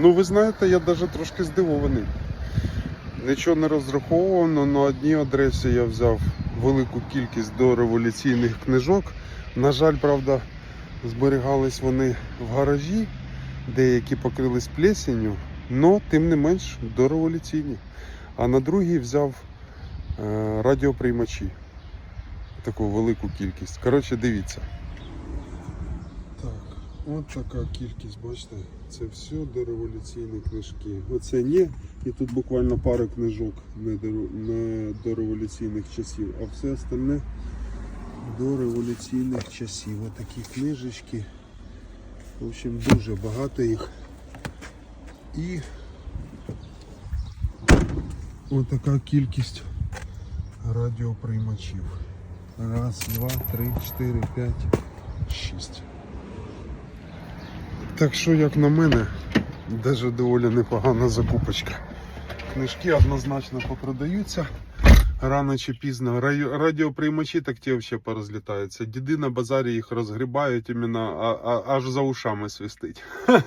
Ну, ви знаєте, я навіть трошки здивований. Нічого не розраховано, на одній адресі я взяв велику кількість дореволюційних книжок. На жаль, правда, зберігались вони в гаражі, деякі покрились плесенью, але тим не менш дореволюційні. А на другій взяв е, радіоприймачі. Таку велику кількість. Коротше, дивіться. От така кількість, бачите, це все дореволюційні книжки. Оце ні, і тут буквально пара книжок не до, не до революційних часів, а все остальне до революційних часів. Отакі книжечки. В общем, дуже багато їх. І отака кількість радіоприймачів. Раз, два, три, чотири, п'ять, шість. Так що, як на мене, даже доволі непогана закупочка. Книжки однозначно попродаються. Рано чи пізно радіоприймачі так ті взагалі порозлітаються. Діди на базарі їх розгрібають іменно аж за ушами свистить.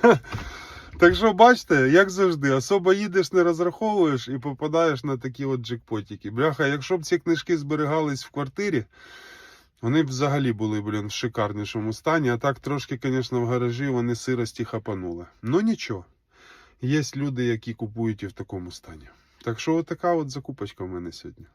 Так що бачите, як завжди, особо їдеш, не розраховуєш і попадаєш на такі от джекпотики. Бляха, якщо б ці книжки зберігались в квартирі, вони взагалі були, блін, в шикарнішому стані. А так трошки, звісно, в гаражі вони сирості хапанули. Ну нічого. Є люди, які купують і в такому стані. Так що, отака от закупочка в мене сьогодні.